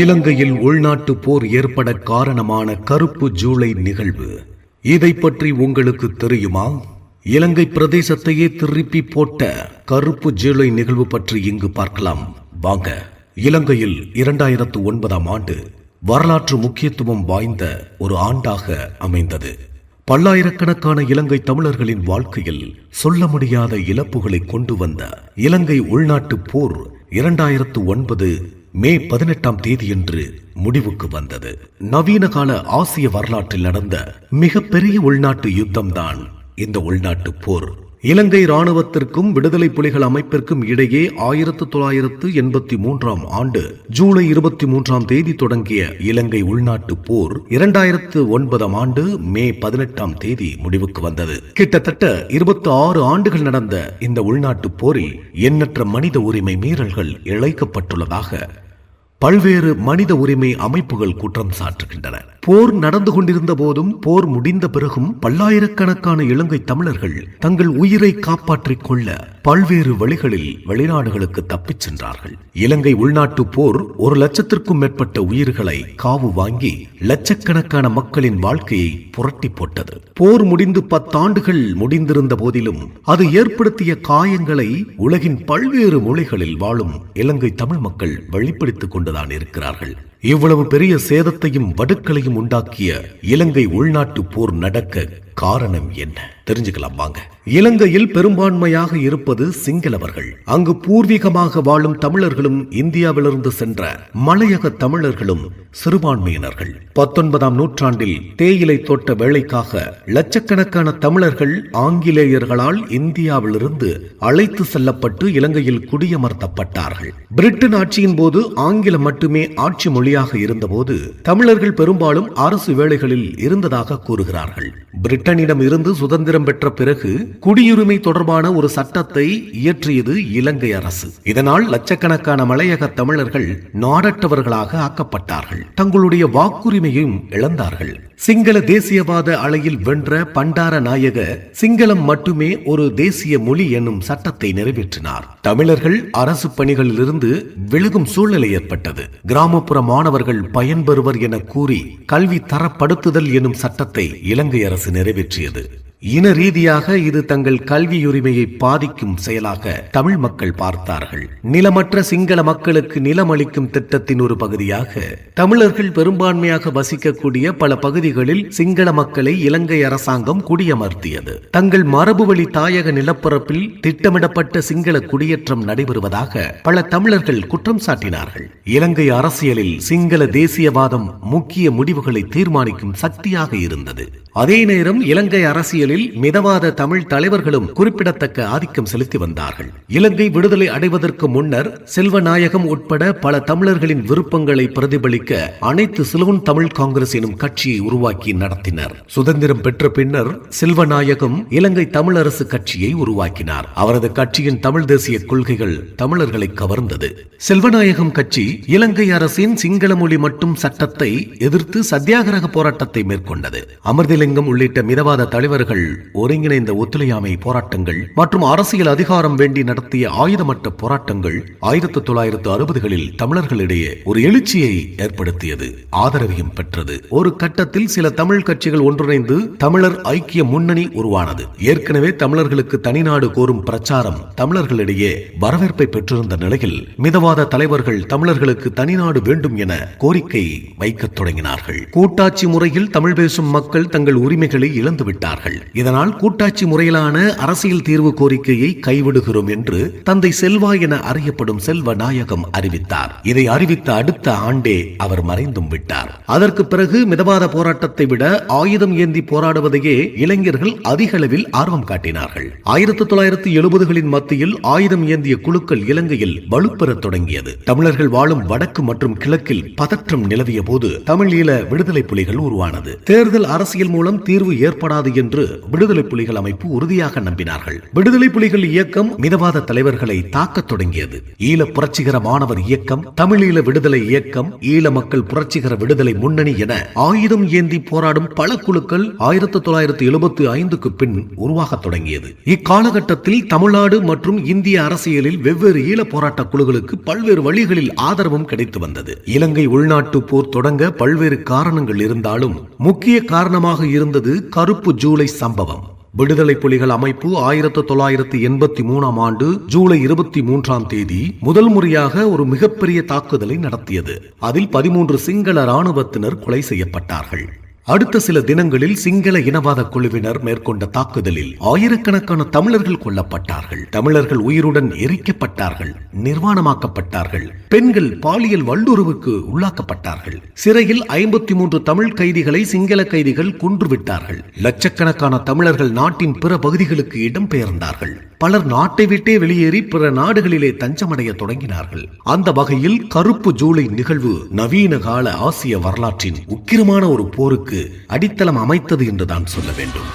இலங்கையில் உள்நாட்டு போர் ஏற்பட காரணமான கருப்பு ஜூலை நிகழ்வு. இதை பற்றி உங்களுக்கு தெரியுமா? இலங்கை பிரதேசத்தையே திருப்பி போட்ட கருப்பு ஜூலை நிகழ்வு பற்றி இங்கு பார்க்கலாம். வாங்க இலங்கையில் இரண்டாயிரத்து ஒன்பதாம் ஆண்டு வரலாற்று முக்கியத்துவம் வாய்ந்த ஒரு ஆண்டாக அமைந்தது. பல்லாயிரக்கணக்கான இலங்கை தமிழர்களின் வாழ்க்கையில் சொல்ல முடியாத இழப்புகளை கொண்டு வந்த இலங்கை உள்நாட்டு போர் இரண்டாயிரத்து ஒன்பது மே பதினெட்டாம் தேதியன்று முடிவுக்கு வந்தது. நவீன கால ஆசிய வரலாற்றில் நடந்த மிகப்பெரிய உள்நாட்டு யுத்தம்தான் இந்த உள்நாட்டு போர். இலங்கை ராணுவத்திற்கும் விடுதலை புலிகள் அமைப்பிற்கும் இடையே ஆயிரத்து தொள்ளாயிரத்து எண்பத்தி மூன்றாம் ஆண்டு ஜூலை இருபத்தி மூன்றாம் தேதி தொடங்கிய இலங்கை உள்நாட்டு போர் இரண்டாயிரத்து ஒன்பதாம் ஆண்டு மே பதினெட்டாம் தேதி முடிவுக்கு வந்தது. கிட்டத்தட்ட இருபத்தி ஆறு ஆண்டுகள் நடந்த இந்த உள்நாட்டு போரில் எண்ணற்ற மனித உரிமை மீறல்கள் இழைக்கப்பட்டுள்ளதாக பல்வேறு மனித உரிமை அமைப்புகள் குற்றம் சாட்டுகின்றன போர் நடந்து கொண்டிருந்த போதும் போர் முடிந்த பிறகும் பல்லாயிரக்கணக்கான இலங்கை தமிழர்கள் தங்கள் உயிரை காப்பாற்றிக் கொள்ள பல்வேறு வழிகளில் வெளிநாடுகளுக்கு தப்பிச் சென்றார்கள். இலங்கை உள்நாட்டு போர் ஒரு லட்சத்திற்கும் மேற்பட்ட உயிர்களை காவு வாங்கி லட்சக்கணக்கான மக்களின் வாழ்க்கையை புரட்டி போட்டது. போர் முடிந்து பத்தாண்டுகள் முடிந்திருந்த போதிலும் அது ஏற்படுத்திய காயங்களை உலகின் பல்வேறு மொழிகளில் வாழும் இலங்கை தமிழ் மக்கள் வெளிப்படுத்திக் கொண்டுதான் இருக்கிறார்கள். இவ்வளவு பெரிய சேதத்தையும் வடுக்களையும் உண்டாக்கிய இலங்கை உள்நாட்டு போர் நடக்க காரணம் என்ன? தெரிஞ்சுக்கலாம் வாங்க. இலங்கையில் பெரும்பான்மையாக இருப்பது சிங்களவர்கள். அங்கு பூர்வீகமாக வாழும் தமிழர்களும் இந்தியாவிலிருந்து சென்ற மலையக தமிழர்களும் சிறுபான்மையினர்கள். பத்தொன்பதாம் நூற்றாண்டில் தேயிலை தோட்ட வேலைக்காக லட்சக்கணக்கான தமிழர்கள் ஆங்கிலேயர்களால் இந்தியாவிலிருந்து அழைத்து செல்லப்பட்டு இலங்கையில் குடியமர்த்தப்பட்டார்கள். பிரிட்டன் ஆட்சியின் போது ஆங்கிலம் மட்டுமே ஆட்சி மொழியாக இருந்தபோது தமிழர்கள் பெரும்பாலும் அரசு வேலைகளில் இருந்ததாக கூறுகிறார்கள். பிரிட்டனிடம் இருந்து சுதந்திரம் பெற்ற பிறகு குடியுரிமை தொடர்பான ஒரு சட்டத்தை இயற்றியது இலங்கை அரசு. இதனால் லட்சக்கணக்கான மலையக தமிழர்கள் நாடற்றவர்களாக ஆக்கப்பட்டார்கள். தங்களுடைய வாக்குரிமையும் இழந்தார்கள். சிங்கள தேசியவாத அலையில் வென்ற பண்டார நாயக சிங்களம் மட்டுமே ஒரு தேசிய மொழி என்னும் சட்டத்தை நிறைவேற்றினார். தமிழர்கள் அரசு பணிகளிலிருந்து விலகும் சூழ்நிலை ஏற்பட்டது. கிராமப்புற மாணவர்கள் பயன்பெறுவர் என கூறி கல்வி தரப்படுத்துதல் எனும் சட்டத்தை இலங்கை அரசு நிறைவேற்றியது. இன ரீதியாக இது தங்கள் கல்வியுரிமையை பாதிக்கும் செயலாக தமிழ் மக்கள் பார்த்தார்கள். நிலமற்ற சிங்கள மக்களுக்கு நிலம் அளிக்கும் திட்டத்தின் ஒரு பகுதியாக தமிழர்கள் பெரும்பான்மையாக வசிக்கக்கூடிய பல பகுதிகளில் சிங்கள மக்களை இலங்கை அரசாங்கம் குடியமர்த்தியது. தங்கள் மரபு வழி தாயக நிலப்பரப்பில் திட்டமிடப்பட்ட சிங்கள குடியேற்றம் நடைபெறுவதாக பல தமிழர்கள் குற்றம் சாட்டினார்கள். இலங்கை அரசியலில் சிங்கள தேசியவாதம் முக்கிய முடிவுகளை தீர்மானிக்கும் சக்தியாக இருந்தது. அதே நேரம் இலங்கை அரசியலில் மிதவாத தமிழ் தலைவர்களும் குறிப்பிடத்தக்க ஆதிக்கம் செலுத்தி வந்தார்கள். இலங்கை விடுதலை அடைவதற்கு முன்னர் செல்வநாயகம் உட்பட பல தமிழர்களின் விருப்பங்களை பிரதிபலிக்க அனைத்து சிலுவன் தமிழ் காங்கிரஸ் எனும் கட்சியை உருவாக்கி நடத்தினர். சுதந்திரம் பெற்ற பின்னர் செல்வநாயகம் இலங்கை தமிழரசு கட்சியை உருவாக்கினார். அவரது கட்சியின் தமிழ் தேசிய கொள்கைகள் தமிழர்களை கவர்ந்தது. செல்வநாயகம் கட்சி இலங்கை அரசின் சிங்கள மொழி மட்டும் சட்டத்தை எதிர்த்து சத்தியாகிரக போராட்டத்தை மேற்கொண்டது. அமிர்தலிங்கம் உள்ளிட்ட மிதவாத தலைவர்கள் ஒருங்கிணைந்த ஒத்துழையாமை போராட்டங்கள் மற்றும் அரசியல் அதிகாரம் வேண்டி நடத்திய ஆயுதமற்ற போராட்டங்கள் ஆயிரத்தி தொள்ளாயிரத்து அறுபதுகளில் தமிழர்களிடையே ஒரு எழுச்சியை ஏற்படுத்தியது. ஆதரவையும் பெற்றது. ஒரு கட்டத்தில் சில தமிழ் கட்சிகள் ஒன்றிணைந்து தமிழர் ஐக்கிய முன்னணி உருவானது. ஏற்கனவே தமிழர்களுக்கு தனிநாடு கோரும் பிரச்சாரம் தமிழர்களிடையே வரவேற்பை பெற்றிருந்த நிலையில் மிதவாத தலைவர்கள் தமிழர்களுக்கு தனிநாடு வேண்டும் என கோரிக்கை வைக்கத் தொடங்கினார்கள். கூட்டாட்சி முறையில் தமிழ் பேசும் மக்கள் தங்கள் உரிமைகளை இழந்துவிட்டார்கள். இதனால் கூட்டாட்சி முறையிலான அரசியல் தீர்வு கோரிக்கையை கைவிடுகிறோம் என்று தந்தை செல்வா என அறியப்படும் செல்வ நாயகம் அறிவித்தார். இதை அறிவித்த அடுத்த ஆண்டே அவர் மறைந்தும் விட்டார். அதற்கு பிறகு மிதவாத போராட்டத்தை விட ஆயுதம் ஏந்தி போராடுவதையே இளைஞர்கள் அதிக அளவில் ஆர்வம் காட்டினார்கள். ஆயிரத்தி தொள்ளாயிரத்தி எழுபதுகளின் மத்தியில் ஆயுதம் ஏந்திய குழுக்கள் இலங்கையில் வலுப்பெறத் தொடங்கியது. தமிழர்கள் வாழும் வடக்கு மற்றும் கிழக்கில் பதற்றம் நிலவிய போது தமிழீழ விடுதலை புலிகள் உருவானது. தேர்தல் அரசியல் மூலம் தீர்வு ஏற்படாது என்று விடுதலை புலிகள் அமைப்பு உறுதியாக நம்பினார்கள். விடுதலை புலிகள் இயக்கம் மிதவாத தலைவர்களை தாக்கத் தொடங்கியது. ஈழ புரட்சிகர மாணவர் இயக்கம் தமிழீழ விடுதலை இயக்கம் ஈழ மக்கள் புரட்சிகர விடுதலை முன்னணி என ஆயுதம் ஏந்தி போராடும் பல குழுக்கள் ஆயிரத்தி தொள்ளாயிரத்தி எழுபத்தி ஐந்துக்கு பின் உருவாகத் தொடங்கியது. இக்காலகட்டத்தில் தமிழ்நாடு மற்றும் இந்திய அரசியலில் வெவ்வேறு ஈழ போராட்ட குழுக்களுக்கு பல்வேறு வழிகளில் ஆதரவும் கிடைத்து வந்தது. இலங்கை உள்நாட்டு போர் தொடங்க பல்வேறு காரணங்கள் இருந்தாலும் முக்கிய காரணமாக இருந்தது கருப்பு ஜூலை சம்பவம். விடுதலை புலிகள் அமைப்பு ஆயிரத்தி தொள்ளாயிரத்தி எண்பத்தி மூணாம் ஆண்டு ஜூலை இருபத்தி மூன்றாம் தேதி முதல் முறையாக ஒரு மிகப்பெரிய தாக்குதலை நடத்தியது. அதில் பதிமூன்று சிங்கள ராணுவத்தினர் கொலை செய்யப்பட்டார்கள். அடுத்த சில தினங்களில் சிங்கள இனவாத குழுவினர் மேற்கொண்ட தாக்குதலில் ஆயிரக்கணக்கான தமிழர்கள் கொல்லப்பட்டார்கள். தமிழர்கள் உயிருடன் எரிக்கப்பட்டார்கள் நிர்வாணமாக்கப்பட்டார்கள். பெண்கள் பாலியல் வல்லுறவுக்கு உள்ளாக்கப்பட்டார்கள். சிறையில் ஐம்பத்தி மூன்று தமிழ் கைதிகளை சிங்கள கைதிகள் கொன்றுவிட்டார்கள் லட்சக்கணக்கான தமிழர்கள் நாட்டின் பிற பகுதிகளுக்கு இடம்பெயர்ந்தார்கள். பலர் நாட்டை விட்டே வெளியேறி பிற நாடுகளிலே தஞ்சமடைய தொடங்கினார்கள். அந்த வகையில் கருப்பு ஜூலை நிகழ்வு நவீன கால ஆசிய வரலாற்றின் உக்கிரமான ஒரு போருக்கு அடித்தளம் அமைத்தது என்றுதான் சொல்ல வேண்டும்.